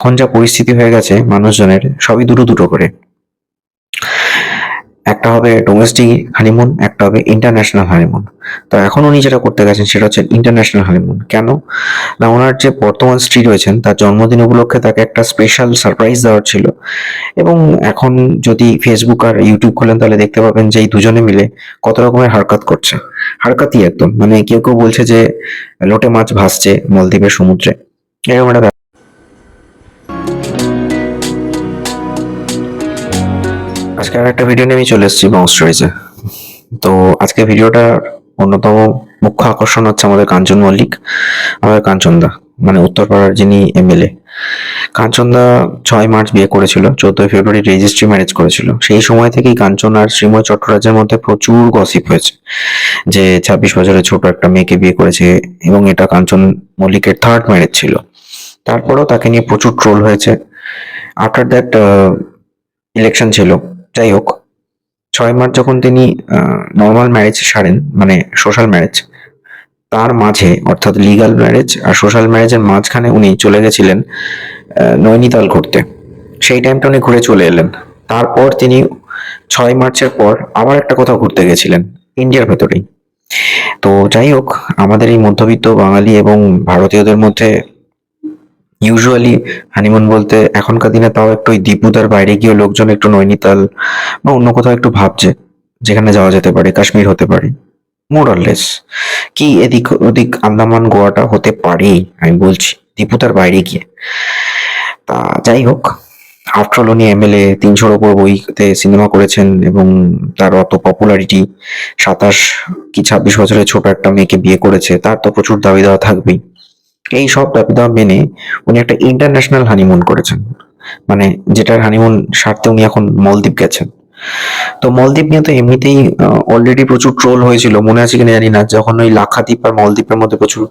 এখন যা পরিস্থিতি হয়ে গেছে মানুষজনের, সবই দুটো দুটো করে। একটা হবে ডোমেস্টিক হানিমুন একটা হবে ইন্টারন্যাশনাল হানিমুন তো এখন উনি যেটা করতে গেছেন সেটা হচ্ছে ইন্টারন্যাশনাল হানিমুন কেন? না, ওনার যে বর্তমান স্ত্রী রয়েছেন, তার জন্মদিন উপলক্ষে তাকে একটা স্পেশাল সারপ্রাইজ দেওয়ার ছিল। এবং এখন যদি ফেসবুক আর ইউটিউব খোলেন, তাহলে দেখতে পাবেন যে এই দুজনে মিলে কত রকমের হারকাত করছে। হারকাতই একদম। মানে কেউ কেউ বলছে যে, লোটে মাছ ভাসছে মলদ্বীপের সমুদ্রে। এরকম একটা আজকে আর একটা ভিডিও নিয়ে আমি চলে এসেছি বং স্টোরিজে তো আজকে ভিডিওটার অন্যতম মুখ্য আকর্ষণ হচ্ছে আমাদের কাঞ্চন মল্লিক, আমাদের কাঞ্চনদা মানে উত্তরপাড়ার যিনি এমএলএ কাঞ্চনদা ছয় মার্চ বিয়ে করেছিল, চোদ্দই ফেব্রুয়ারি রেজিস্ট্রি ম্যারেজ করেছিল। সেই সময় থেকেই কাঞ্চন আর শ্রীময় চট্টরাজের মধ্যে প্রচুর গসিপ হয়েছে, যে ছাব্বিশ বছরের ছোট একটা মেয়েকে বিয়ে করেছে এবং এটা কাঞ্চন মল্লিকের থার্ড ম্যারেজ ছিল। তারপরেও তাকে নিয়ে প্রচুর ট্রোল হয়েছে। আফটার দ্যাট ইলেকশন ছিল। যাই হোক, ছয় মার্চ যখন তিনি নর্মাল ম্যারেজ সারেন মানে সোশ্যাল ম্যারেজ তার মাঝে, অর্থাৎ লিগ্যাল ম্যারেজ আর সোশ্যাল ম্যারেজের মাঝখানে উনি চলে গেছিলেন নৈনিতাল ঘুরতে। সেই টাইমটা উনি ঘুরে চলে এলেন। তারপর তিনি ছয় মার্চের পর আবার একটা কোথাও ঘুরতে গেছিলেন, ইন্ডিয়ার ভেতরেই। তো যাই হোক, আমাদের এই মধ্যবিত্ত বাঙালি এবং ভারতীয়দের মধ্যে ইউজুয়ালি হানিমুন বলতে এখনকার দিনে তাও একটু ওই দীপুদার বাইরে গিয়ে লোকজন একটু নৈনিতাল বা অন্য কোথাও একটু ভাবছে, যেখানে যাওয়া যেতে পারে, কাশ্মীর হতে পারে মোরলেস কি এদিক ওদিক আন্দামান, গোয়াটা হতে পারে আমি বলছি দীপুতার বাইরে গিয়ে। তা যাই হোক আফটার উনি এমএলএ তিনশোর ওপর বইতে সিনেমা করেছেন এবং তার অত পপুলারিটি সাতাশ কি ছাব্বিশ বছরের ছোট একটা মেয়েকে বিয়ে করেছে, তার তো প্রচুর দাবি দেওয়া থাকবেই। এই সব দেওয়া মেনে উনি একটা ইন্টারন্যাশনাল হানিমুন করেছেন। মানে যেটার হানিমুন সারতে উনি এখন মলদ্বীপ গেছেন। তো মলদ্বীপ নিয়ে তো এমনিতেই অলরেডি প্রচুর ট্রোল হয়েছিল। মনে আছে কিনা জানি না। যখন ওই লাক্ষাদ্বীপ আর মলদ্বীপের মধ্যে প্রচুর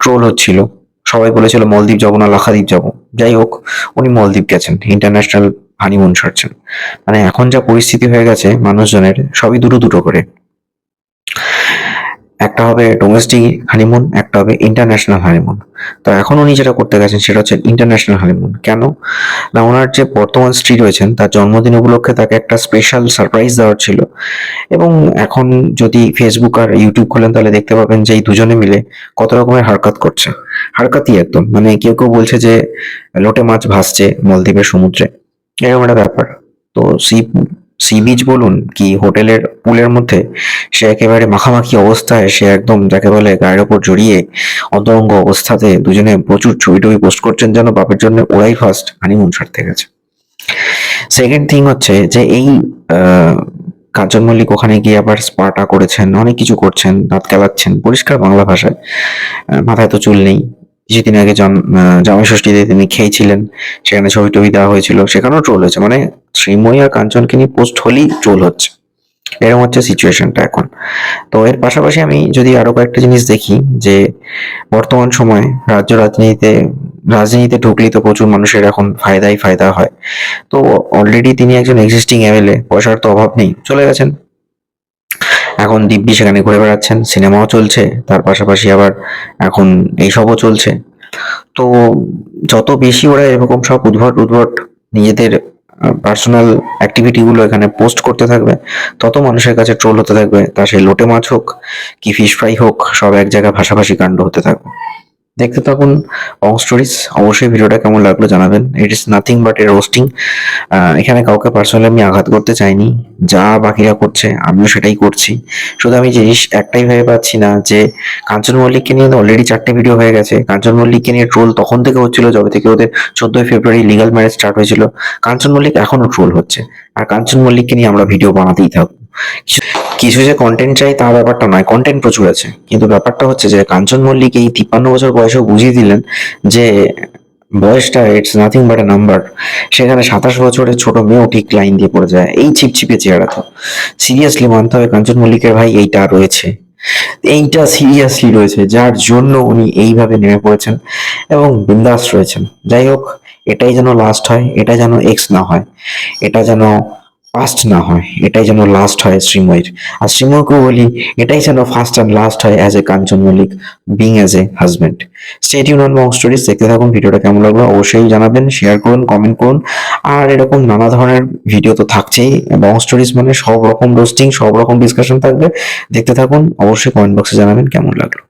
ট্রোল হচ্ছিল, সবাই বলেছিল, মলদ্বীপ যাব না লাক্ষাদ্বীপ যাব। যাই হোক, উনি মলদ্বীপ গেছেন ইন্টারন্যাশনাল হানিমুন সারছেন। মানে এখন যা পরিস্থিতি হয়ে গেছে মানুষজনের, সবই দুটো দুটো করে। একটা হবে ডোমেস্টিক হানিমুন একটা হবে ইন্টারন্যাশনাল হানিমুন তো এখন উনি যেটা করতে গেছেন সেটা হচ্ছে ইন্টারন্যাশনাল হানিমুন কেন? না, ওনার যে বর্তমান স্ত্রী রয়েছেন, তার জন্মদিন উপলক্ষে তাকে একটা স্পেশাল সারপ্রাইজ দেওয়ার ছিল। এবং এখন যদি ফেসবুক আর ইউটিউব খোলেন, তাহলে দেখতে পাবেন যে এই দুজনে মিলে কত রকমের হারকাত করছে। হারকাতই একদম। মানে কেউ কেউ বলছে যে, লোটে মাছ ভাসছে মলদ্বীপের সমুদ্রে। এরকম একটা ব্যাপার। তো সি সি বিচ বলুন কি হোটেলের পুলের মধ্যে, সে একেবারে মাখামাখি অবস্থায় সে একদম যাকে বলে গায়ের ওপর জড়িয়ে অন্তরঙ্গ অবস্থাতে দুজনে প্রচুর ছবি টবি পোস্ট করছেন যেন বাপের জন্য ওরাই ফার্স্ট হানিমুন সারতে গেছে। সেকেন্ড থিং হচ্ছে যে এই কাঞ্চন মল্লিক ওখানে গিয়ে আবার স্পাটা করেছেন, অনেক কিছু করছেন, দাঁত কেলাচ্ছেন, পরিষ্কার বাংলা ভাষায় মাথায় তো চুল নেই। কিছুদিন আগে জামাই ষষ্ঠীতে তিনি খেয়েছিলেন। সেখানে ছবি টবি দেওয়া হয়েছিল। সেখানেও ট্রোল হয়েছে। মানে শ্রীময়ী আর কাঞ্চনকে নিয়ে পোস্ট হলেই ট্রোল হচ্ছে। এরকম হচ্ছে সিচুয়েশনটা এখন। তো এর পাশাপাশি আমি যদি আরও কয়েকটা জিনিস দেখি, যে বর্তমান সময়ে রাজ্য রাজনীতিতে রাজনীতিতে ঢুকলেই তো প্রচুর মানুষের এখন ফায়দাই ফায়দা হয়। তো অলরেডি তিনি একজন এক্সিস্টিং এমএলএ পয়সার তো অভাব নেই। চলে গেছেন এখন দিব্যি সেখানে ঘুরে বেড়াচ্ছেন, সিনেমাও চলছে, তার পাশাপাশি আবার এখন এইসবও চলছে। তো যত বেশি ওরা এরকম সব উদ্ভট উদ্ভট নিজেদের পার্সোনাল অ্যাক্টিভিটি গুলো এখানে পোস্ট করতে থাকবে, তত মানুষের কাছে ট্রোল হতে থাকবে, তা সেই লোটে মাছ হোক, কি ফিশ ফ্রাই হোক, সব এক জায়গায় ভাষাভাষী কাণ্ড হতে থাকবে। দেখতে থাকুন। অং স্টোরিজ অবশ্যই ভিডিওটা কেমন লাগল জানাবেন। It is nothing but a roasting এখানে কাউকে পার্সোনালি আমি আঘাত করতে চাইনি। যা বাকিরা করছে, আমিও সেটাই করছি। শুধু আমি জিনিস একটাই ভেবে পাচ্ছি না যে, কাঞ্চন মল্লিককে নিয়ে অলরেডি চারটে ভিডিও হয়ে গেছে। কাঞ্চন মল্লিককে নিয়ে ট্রোল তখন থেকে হচ্ছিল, যবে থেকে ওদের চোদ্দই ফেব্রুয়ারি লিগাল ম্যারেজ স্টার্ট হয়েছিল। কাঞ্চন মল্লিক এখনও ট্রোল হচ্ছে। আর কাঞ্চন মল্লিককে নিয়ে আমরা ভিডিও বানাতেই থাকব। কিছু- যে কন্টেন্ট চাই তা ব্যাপারটা নয় কন্টেন্ট প্রচুর আছে। কিন্তু ব্যাপারটা হচ্ছে যে কাঞ্চন মল্লিক এই তিপ্পান্ন বছর বয়সেও বুঝিয়ে দিলেন যে বয়সটা it's nothing but a number সেখানে সাতাশ বছরের ছোট মেয়েও ঠিক লাইন দিয়ে পড়ে যায়, এই ছিপছিপে চেহারা তো। সিরিয়াসলি মানতে হবে কাঞ্চন মল্লিকের ভাই এইটা রয়েছে। এইটা সিরিয়াসলি রয়েছে, যার জন্য উনি এইভাবে নেমে পড়েছেন এবং বিন্দাস রয়েছেন। যাই হোক, এটাই যেন লাস্ট হয়, এটা যেন এক্স না হয়, এটা যেন ফার্স্ট না হয়, এটাই যেন লাস্ট হয় শ্রীময়ের। আর শ্রীময়কেও বলি, এটাই যেন ফার্স্ট অ্যান্ড লাস্ট হয় as a Kanchan Mallick being as a husband state union bong stories দেখতে থাকুন, ভিডিওটা কেমন লাগল অবশ্যই জানাবেন শেয়ার করুন কমেন্ট করুন। আর এরকম নানা ধরনের ভিডিও তো থাকছেই বং স্টোরিজ মানে সব রকম রোস্টিং সব রকম ডিসকাশন থাকবে। দেখতে থাকুন, অবশ্যই কমেন্ট বক্সে জানাবেন, কেমন লাগল।